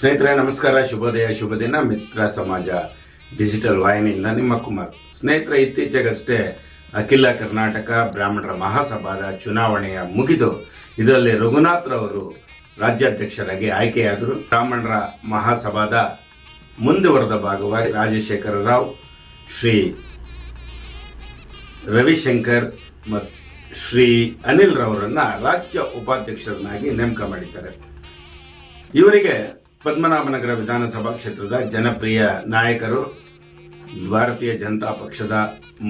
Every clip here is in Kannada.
ಸ್ನೇಹಿತರೆ, ನಮಸ್ಕಾರ. ಶುಭೋದಯ, ಶುಭ ದಿನ. ಮಿತ್ರ ಸಮಾಜ ಡಿಜಿಟಲ್ ವಾಹಿನಿಯಿಂದ ನಿಮ್ಮ ಕುಮಾರ್. ಸ್ನೇಹಿತರೆ, ಇತ್ತೀಚೆಗಷ್ಟೇ ಅಖಿಲ ಕರ್ನಾಟಕ ಬ್ರಾಹ್ಮಣರ ಮಹಾಸಭಾದ ಚುನಾವಣೆಯ ಮುಗಿದು ಇದರಲ್ಲಿ ರಘುನಾಥ್ ರವರು ರಾಜ್ಯಾಧ್ಯಕ್ಷರಾಗಿ ಆಯ್ಕೆಯಾದರು. ಬ್ರಾಹ್ಮಣರ ಮಹಾಸಭಾದ ಮುಂದುವರೆದ ಭಾಗವಾಗಿ ರಾಜಶೇಖರ ರಾವ್, ಶ್ರೀ ರವಿಶಂಕರ್ ಮತ್ತು ಶ್ರೀ ಅನಿಲ್ ರವರನ್ನ ರಾಜ್ಯ ಉಪಾಧ್ಯಕ್ಷರನ್ನಾಗಿ ನೇಮಕ ಮಾಡಿದ್ದಾರೆ. ಇವರಿಗೆ ಪದ್ಮನಾಭನಗರ ವಿಧಾನಸಭಾ ಕ್ಷೇತ್ರದ ಜನಪ್ರಿಯ ನಾಯಕರು, ಭಾರತೀಯ ಜನತಾ ಪಕ್ಷದ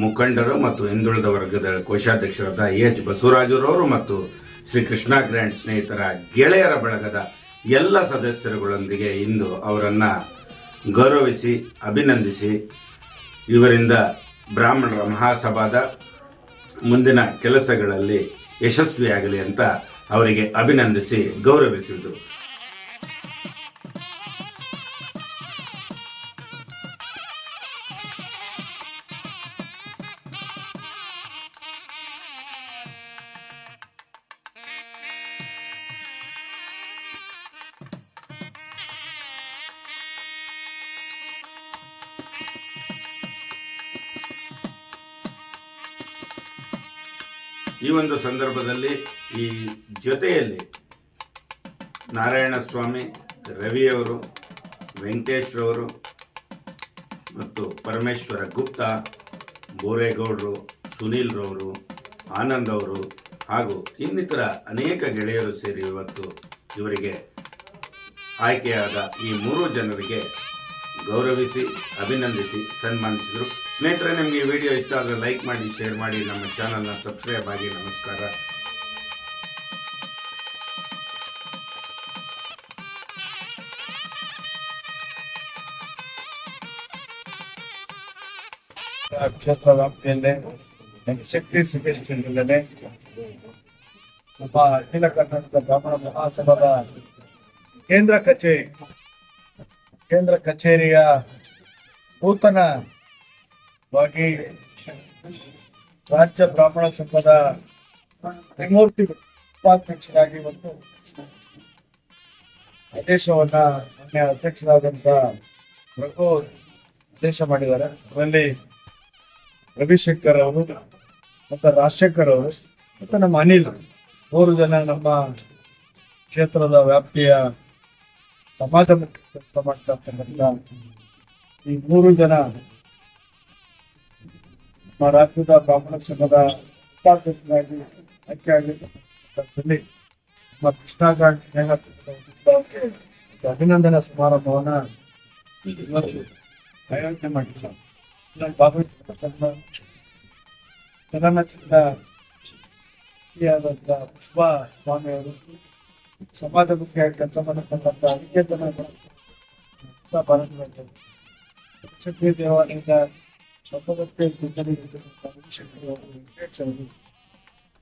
ಮುಖಂಡರು ಮತ್ತು ಹಿಂದುಳಿದ ವರ್ಗದ ಕೋಶಾಧ್ಯಕ್ಷರಾದ ಎಚ್ ಬಸವರಾಜರವರು ಮತ್ತು ಶ್ರೀ ಕೃಷ್ಣ ಗ್ರ್ಯಾಂಡ್ ಸ್ನೇಹಿತರ ಗೆಳೆಯರ ಬಳಗದ ಎಲ್ಲ ಸದಸ್ಯರುಗಳೊಂದಿಗೆ ಇಂದು ಅವರನ್ನ ಗೌರವಿಸಿ, ಅಭಿನಂದಿಸಿ, ಇವರಿಂದ ಬ್ರಾಹ್ಮಣರ ಮಹಾಸಭಾದ ಮುಂದಿನ ಕೆಲಸಗಳಲ್ಲಿ ಯಶಸ್ವಿಯಾಗಲಿ ಅಂತ ಅವರಿಗೆ ಅಭಿನಂದಿಸಿ ಗೌರವಿಸಿದರು. ಈ ಒಂದು ಸಂದರ್ಭದಲ್ಲಿ ಈ ಜೊತೆಯಲ್ಲಿ ನಾರಾಯಣ ಸ್ವಾಮಿ ರವಿಯವರು ವೆಂಕಟೇಶ್ ರವರು ಮತ್ತು ಪರಮೇಶ್ವರ ಗುಪ್ತಾ, ಬೋರೇಗೌಡರು, ಸುನೀಲ್ ರವರು, ಆನಂದ್ ಅವರು ಹಾಗೂ ಇನ್ನಿತರ ಅನೇಕ ಗೆಳೆಯರು ಸೇರಿ ಇವತ್ತು ಇವರಿಗೆ ಆಯ್ಕೆಯಾದ ಈ ಮೂರು ಜನರಿಗೆ ಗೌರವಿಸಿ, ಅಭಿನಂದಿಸಿ, ಸನ್ಮಾನಿಸಿದರು. ಸ್ನೇಹಿತರೆ, ನಿಮಗೆ ಈ ವಿಡಿಯೋ ಇಷ್ಟ ಆದರೆ ಲೈಕ್ ಮಾಡಿ, ಶೇರ್ ಮಾಡಿ. ನಮ್ಮ ಚಾನಲ್ನ ಸಬ್ಸ್ಕ್ರೈಬ್ ಆಗಿ ನಮಸ್ಕಾರ. ಕ್ಷೇತ್ರ ವ್ಯಾಪ್ತಿಯಲ್ಲೇ ಶಕ್ತಿ ಸಿದ್ದೇಶ್ವರದಲ್ಲೇ ನಮ್ಮ ಅಖಿಲ ಕರ್ನಾಟಕ ಬ್ರಾಹ್ಮಣ ಮಹಾಸಭಾದ ಕೇಂದ್ರ ಕಚೇರಿ ಕೇಂದ್ರ ಕಚೇರಿಯ ನೂತನವಾಗಿ ರಾಜ್ಯ ಬ್ರಾಹ್ಮಣ ಸಂಘದ ತ್ರಿಮೂರ್ತಿ ಉಪಾಧ್ಯಕ್ಷರಾಗಿ ಒಂದು ಆದೇಶವನ್ನ ಮೊನ್ನೆ ಅಧ್ಯಕ್ಷರಾದಂತ ರಘು ಆದೇಶ ಮಾಡಿದ್ದಾರೆ. ಅದರಲ್ಲಿ ರವಿಶಂಕರ್ ಅವರು ಮತ್ತು ರಾಜಶೇಖರ್ ಅವರು ಮತ್ತು ನಮ್ಮ ಅನಿಲ್ ಮೂರು ಜನ ನಮ್ಮ ಕ್ಷೇತ್ರದ ವ್ಯಾಪ್ತಿಯ ಸಮಾಜ ಮುಖ್ಯ ಕೆಲಸ ಈ ಮೂರು ಜನ ನಮ್ಮ ರಾಜ್ಯದ ಬ್ರಾಹ್ಮಣ ಸಂಘದ ಉಪಾಧ್ಯಕ್ಷರಾಗಿ ಆಯ್ಕೆ ಆಗಿರ್ತಕ್ಕಂಥದ್ದಲ್ಲಿ ನಮ್ಮ ಕೃಷ್ಣಾಗಾಂಡ್ ನೇಮಕದ ಅಭಿನಂದನಾ ಸಮಾರಂಭವನ್ನ ಆಯೋಜನೆ ಮಾಡಿದ್ದಾರೆ ಭಾಗವಹಿಸಿರ್ತಕ್ಕಂಥ ಚಲನಚಿತ್ರ ಪುಷ್ಪ ಸ್ವಾಮಿ ಸಮಾಜ ಮುಖ್ಯ ಕೆಲಸ ಮಾಡತಕ್ಕಂಥ ಅನೇಕ ಜನ ಭಾರತದಲ್ಲಿ ಶಕ್ತಿ ದೇವಾಲಯದ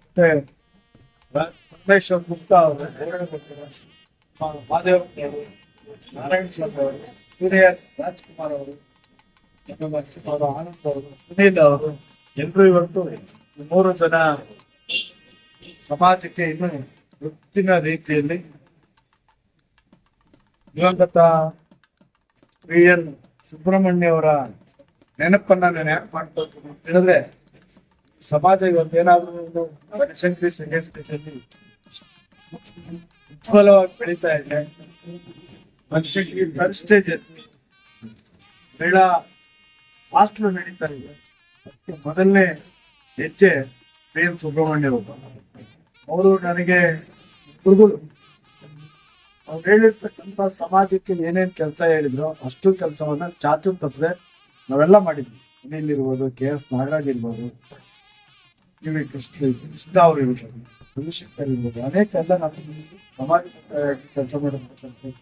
ಮತ್ತೆ ರಾ- ಪರಮೇಶ್ವರ್ ಗುಪ್ತಾ ಅವರು ಆ, ಮಾದೇವ್ ಅವರು ನಾರಾಯಣ ಸ್ವಾಮಿ ಅವರು ಸೂರ್ಯ ರಾಜ್ಕುಮಾರ್ ಅವರು ಅವರು ಆನಂದ್ ಅವರು ಸುನೀಲ್ ಅವರು ಎಲ್ಲರೂ ಇವತ್ತು ಮೂರು ಜನ ಸಮಾಜಕ್ಕೆ ಇನ್ನು ಹೆಚ್ಚಿನ ರೀತಿಯಲ್ಲಿ ದಿವಂಗತ ವಿ ಎನ್ ಸುಬ್ರಹ್ಮಣ್ಯ ಅವರ ನೆನಪನ್ನ ನಾನು ಯಾಕೆ ಮಾಡ್ಕೊಳ್ತೀನಿ ಅಂತ ಹೇಳಿದ್ರೆ, ಸಮಾಜ ಇವತ್ತೇನಾದ್ರೂ ಒಂದು ಜನಸಂಖ್ಯೆ ಸಂಘಟನೆಯಲ್ಲಿ ಉಜ್ವಲವಾಗಿ ಬೆಳೀತಾ ಇದೆ. ಮನುಷ್ಯಕ್ಕೆ ಸ್ಟೇಜ್ ಬೆಳ ಫಾಸ್ಟ್ ನಡೀತಾ ಇದೆ. ಮೊದಲನೇ ಹೆಜ್ಜೆ ಪಿ ಎಂ ಸುಬ್ರಹ್ಮಣ್ಯ ಅವರು. ಅವರು ನನಗೆ ಗುರುಗಳು, ಅವ್ರು ಹೇಳಿರ್ತಕ್ಕಂಥ ಸಮಾಜಕ್ಕೆ ಏನೇನು ಕೆಲಸ ಹೇಳಿದ್ರು ಅಷ್ಟು ಕೆಲಸವನ್ನ ಚಾಚು ತಪ್ಪದೆ ನಾವೆಲ್ಲ ಮಾಡಿದ್ವಿ. ಅನಿಲ್ ಇರ್ಬೋದು, ಕೆ ಎಸ್ ನಾಗರಾಜ್ ಇರ್ಬೋದು, ವಿ ಕೃಷ್ಣ ಕೃಷ್ಣ ಅವ್ರು ಇರ್ಬೋದು ರವಿಶಂಕರ್ ಇರ್ಬೋದು, ಅನೇಕ ಎಲ್ಲ ನಾವು ಸಮಾಜಕ್ಕೆ ಕೆಲಸ ಮಾಡಿರ್ತಕ್ಕಂಥ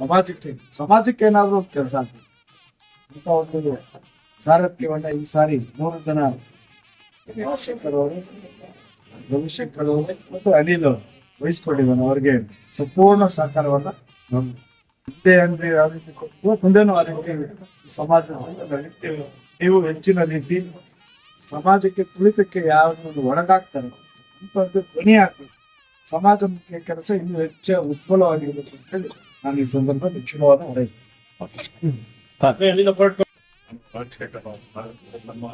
ಸಮಾಜಕ್ಕೆ ಸಮಾಜಕ್ಕೆ ಏನಾದರೂ ಕೆಲಸ ಆಗ್ತದೆ ಅಂತ ಒಂದು ಸಾರಥ್ಯವನ್ನ ಈ ಸಾರಿ ಮೂರು ಜನ ರವಿಶಂಕರ್ ಅವರು ರವಿಶಂಕರ್ ಅವರು ಮತ್ತು ಅನಿಲ್ ಅವರು ವಹಿಸ್ಕೊಂಡಿದ್ದಾನೆ ಅವ್ರಿಗೆ ಸಂಪೂರ್ಣ ಸಹಕಾರವನ್ನ ನಮ್ಮ ಹಿಂದೆ ಅಂದ್ರೆ ಯಾವ ರೀತಿ ಕೊಟ್ಟು ಮುಂದೆನೂ ಆ ರೀತಿ ಸಮಾಜದಲ್ಲಿ ನೀವು ಹೆಚ್ಚಿನ ರೀತಿ ಸಮಾಜಕ್ಕೆ ತುಳಿತಕ್ಕೆ ಯಾವ್ದು ಒಳಗಾಗ್ತಾರೆ ಅಂತ ಧ್ವನಿ ಆಗ್ಬೇಕು. ಸಮಾಜ ಮುಖ್ಯ ಕೆಲಸ ಇನ್ನೂ ಹೆಚ್ಚು ಉಜ್ವಲವಾಗಿರ್ಬೇಕು ಅಂತ ಹೇಳಿ ನಾನು ಈ ಸಂದರ್ಭ ನಿಶ್ಚಿತವಾದ ಹೊರೈಸ್ತೀನಿ. ನಮ್ಮ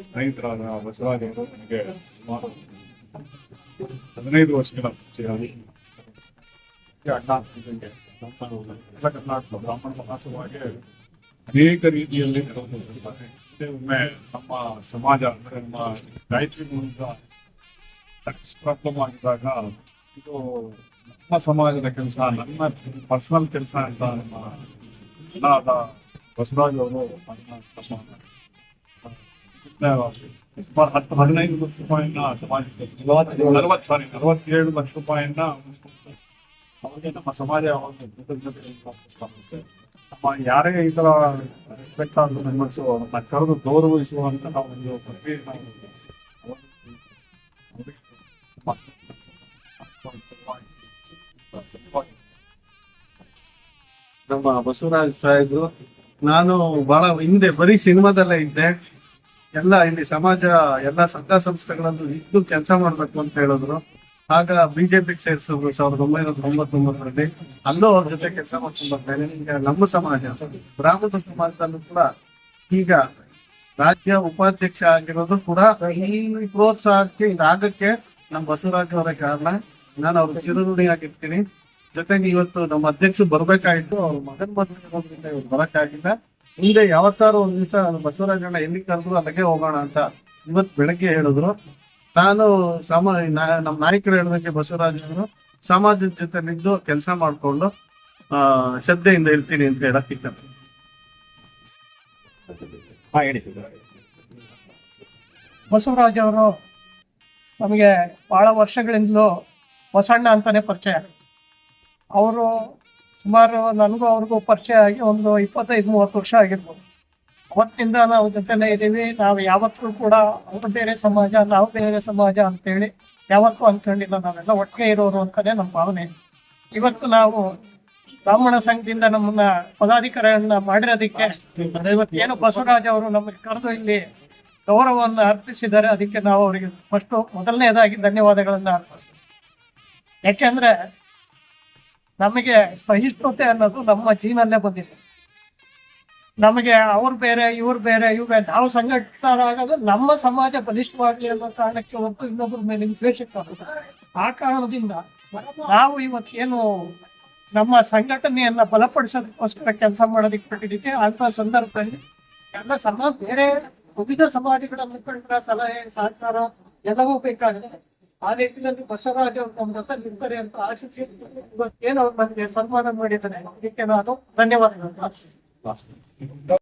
ಸ್ನೇಹಿತರಾದ ಬಸವರಾಜ್ ಅವರು ನನಗೆ ಹದಿನೈದು ವರ್ಷಗಳ ಪರಿಚಯ ಅಣ್ಣ ಅಂತಂದಂಗೆ ಎಲ್ಲ ಕರ್ನಾಟಕ ಬ್ರಾಹ್ಮಣ ಮಹಾಸಭಾಗೆ ಅನೇಕ ರೀತಿಯಲ್ಲಿ ನೆರವೇರಿಸಿದ್ದಾರೆ ಇದೇ ಒಮ್ಮೆ ನಮ್ಮ ಸಮಾಜ ಅಂದ್ರೆ ನಮ್ಮ ಗಾಯತ್ರಿ ಮೂಲಕ ಪ್ರಾಬ್ಲಮ್ ಇದು ನಮ್ಮ ಸಮಾಜದ ಕೆಲಸ ನನ್ನ ಪರ್ಸನಲ್ ಕೆಲಸ ಅಂತ ನಮ್ಮ ಅಣ್ಣಾದ ಬಸವರಾಜ್ ಅವರು ನನ್ನ ಹತ್ತು ಹದಿನೈದು ಲಕ್ಷ ರೂಪಾಯಿಯನ್ನ ನಲವತ್ತು ಸಾರಿ ನಲವತ್ತೇಳು ಲಕ್ಷ ರೂಪಾಯಿಯನ್ನ ಅವರಿಗೆ ನಮ್ಮ ಸಮಾಜ. ನಮ್ಮ ಯಾರೇ ಈ ತರ ನಮ್ಮ ಕರೆದು ಗೌರವಿಸುವಂತ ನಾವು ಒಂದು ನಮ್ಮ ಬಸವರಾಜ್ ಸಾಹೇಬ್ರು, ನಾನು ಬಹಳ ಹಿಂದೆ ಬರೀ ಸಿನಿಮಾದಲ್ಲೇ ಇದ್ದೆ ಎಲ್ಲ ಇಲ್ಲಿ ಸಮಾಜ, ಎಲ್ಲ ಸಂಘ ಸಂಸ್ಥೆಗಳಲ್ಲೂ ಇದ್ದು ಕೆಲಸ ಮಾಡ್ಬೇಕು ಅಂತ ಹೇಳಿದ್ರು. ಆಗ ಬಿಜೆಪಿಗೆ ಸೇರಿಸಿದ್ರು ಸಾವಿರದ ಒಂಬೈನೂರ ತೊಂಬತ್ತೊಂಬತ್ತರಲ್ಲಿ. ಅಲ್ಲೂ ಅವ್ರ ಜೊತೆ ಕೆಲಸ ಈಗ ನಮ್ಮ ಸಮಾಜ, ಗ್ರಾಮದ ಸಮಾಜದಲ್ಲೂ ಕೂಡ ಈಗ ರಾಜ್ಯ ಉಪಾಧ್ಯಕ್ಷ ಆಗಿರೋದು ಕೂಡ ಈ ಪ್ರೋತ್ಸಾಹಕ್ಕೆ ಇದಾಗಕ್ಕೆ ನಮ್ಮ ಬಸವರಾಜ್ ಅವರ ಕಾರಣ. ನಾನು ಅವ್ರ ಚಿರಋಣಿಯಾಗಿರ್ತೀನಿ ಜೊತೆಗೆ ಇವತ್ತು ನಮ್ಮ ಅಧ್ಯಕ್ಷರು ಬರ್ಬೇಕಾಗಿತ್ತು. ಅವ್ರ ಮಗನ್ ಮದುವೆ ಇರೋದ್ರಿಂದ ಇವ್ರು ಬರಕ್ಕಾಗಿಲ್ಲ. ಹಿಂದೆ ಯಾವತ್ತಾರು ಒಂದ್ ದಿವಸ ಬಸವರಾಜಣ್ಣ ಎಲ್ಲಿ ಕರೆದ್ರು ಅಲ್ಲಿಗೆ ಹೋಗೋಣ ಅಂತ ಇವತ್ ಬೆಳಗ್ಗೆ ಹೇಳಿದ್ರು. ನಾನು ಸಮ ನಾ- ನಮ್ಮ ನಾಯಕರು ಹೇಳಿದಂಗೆ ಬಸವರಾಜ ಸಮಾಜದ ಜೊತೆ ನಿಂತು ಕೆಲಸ ಮಾಡ್ಕೊಂಡು ಆ ಶ್ರದ್ಧೆಯಿಂದ ಇರ್ತೀನಿ ಅಂತ ಹೇಳಕ್ ಇಷ್ಟ ಬಸವರಾಜ್ ಅವರು ನಮಗೆ ಬಹಳ ವರ್ಷಗಳಿಂದಲೂ ಬಸಣ್ಣ ಅಂತಾನೆ ಪರಿಚಯ. ಅವರು ಸುಮಾರು ನನಗೂ ಅವ್ರಿಗೂ ಪರಿಚಯ ಆಗಿ ಒಂದು ಇಪ್ಪತ್ತೈದು, ಮೂವತ್ತು ವರ್ಷ ಆಗಿರ್ಬೋದು. ಅವತ್ತಿಂದ ನಾವು ಜೊತೆನೇ ಇದ್ದೀವಿ. ನಾವು ಯಾವತ್ತೂ ಕೂಡ ಅವ್ರು ಬೇರೆ ಸಮಾಜ, ನಾವು ಬೇರೆ ಸಮಾಜ ಅಂತೇಳಿ ಯಾವತ್ತೂ ಅನ್ಕೊಂಡಿಲ್ಲ ನಾವೆಲ್ಲ ಒಟ್ಟಿಗೆ ಇರೋರು ಅಂತಲೇ ನಮ್ಮ ಭಾವನೆ. ಇವತ್ತು ನಾವು ಬ್ರಾಹ್ಮಣ ಸಂಘದಿಂದ ನಮ್ಮನ್ನ ಪದಾಧಿಕಾರಿಗಳನ್ನ ಮಾಡಿರೋದಕ್ಕೆ ಏನು ಬಸವರಾಜ್ ಅವರು ನಮಗೆ ಕರೆದು ಇಲ್ಲಿ ಗೌರವವನ್ನು ಅರ್ಪಿಸಿದ್ದಾರೆ. ಅದಕ್ಕೆ ನಾವು ಅವರಿಗೆ ಫಸ್ಟ್ ಮೊದಲನೇದಾಗಿ ಧನ್ಯವಾದಗಳನ್ನು ಅರ್ಪಿಸ್ತೀವಿ. ಯಾಕೆಂದ್ರೆ ನಮಗೆ ಸಹಿಷ್ಣುತೆ ಅನ್ನೋದು ನಮ್ಮ ಜೀವನಲ್ಲೇ ಬಂದಿದೆ. ನಮಗೆ ಅವ್ರು ಬೇರೆ, ಇವ್ರು ಬೇರೆ, ಇವ್ರು ನಾವು ಸಂಘಟಿತರಾಗೋದು ನಮ್ಮ ಸಮಾಜ ಬಲಿಷ್ಠವಾಗಲಿ ಅನ್ನೋ ಕಾರಣಕ್ಕೆ ಒಬ್ಬ ಇನ್ನೊಬ್ಬರ ಮೇಲೆ ದ್ವೇಷಕ್ಕಾಗುತ್ತೆ ಆ ಕಾರಣದಿಂದ ನಾವು ಇವತ್ತೇನು ನಮ್ಮ ಸಂಘಟನೆಯನ್ನ ಬಲಪಡಿಸೋದಕ್ಕೋಸ್ಕರ ಕೆಲಸ ಮಾಡೋದಕ್ಕೆ ಬಿಟ್ಟಿದ್ದೀವಿ. ಅಂತ ಸಂದರ್ಭದಲ್ಲಿ ಎಲ್ಲ ಸಮಾಜ ಬೇರೆ ವಿವಿಧ ಸಮಾಜಗಳ ಮುಖಂಡರ ಸಲಹೆ, ಸಹಕಾರ ಎಲ್ಲವೂ ಬೇಕಾಗುತ್ತೆ. ಆ ನಿಟ್ಟಿನಲ್ಲಿ ಬಸವರಾಜ್ ಅವರು ನಮ್ಮ ಜೊತೆ ನಿಂತಾರೆ ಅಂತ ಆಶಿಸಿ ಇವತ್ತೇನು ಅವ್ರು ನನಗೆ ಸನ್ಮಾನ ಮಾಡಿದ್ದಾನೆ. ಅದಕ್ಕೆ ನಾನು ಧನ್ಯವಾದಗಳು.